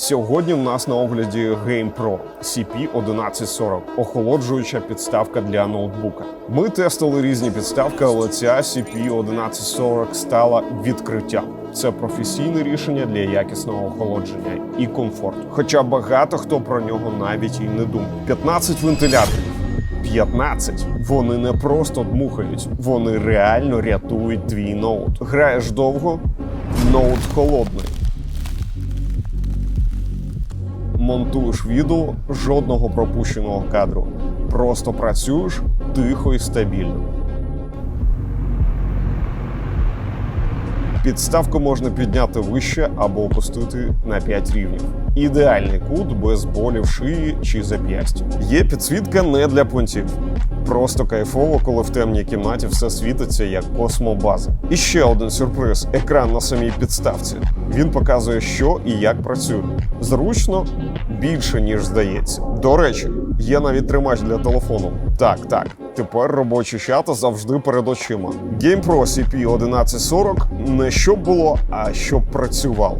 Сьогодні в нас на огляді GamePro CP1140, охолоджуюча підставка для ноутбука. Ми тестили різні підставки, але ця CP1140 стала відкриттям. Це професійне рішення для якісного охолодження і комфорту. Хоча багато хто про нього навіть і не думає. 15 вентиляторів. 15. Вони не просто дмухають, вони реально рятують твій ноут. Граєш довго, ноут холодний. Монтуєш відео, жодного пропущеного кадру. Просто працюєш тихо і стабільно. Підставку можна підняти вище або опустити на 5 рівнів. Ідеальний кут без болів шиї чи зап'ястя. Є підсвітка не для понтів. Просто кайфово, коли в темній кімнаті все світиться як космобаза. І ще один сюрприз: екран на самій підставці. Він показує, що і як працює. Зручно більше ніж здається. До речі, є навіть тримач для телефону. Так, так. Тепер робочі чата завжди перед очима. GamePro CP1140 не щоб було, а щоб працювало.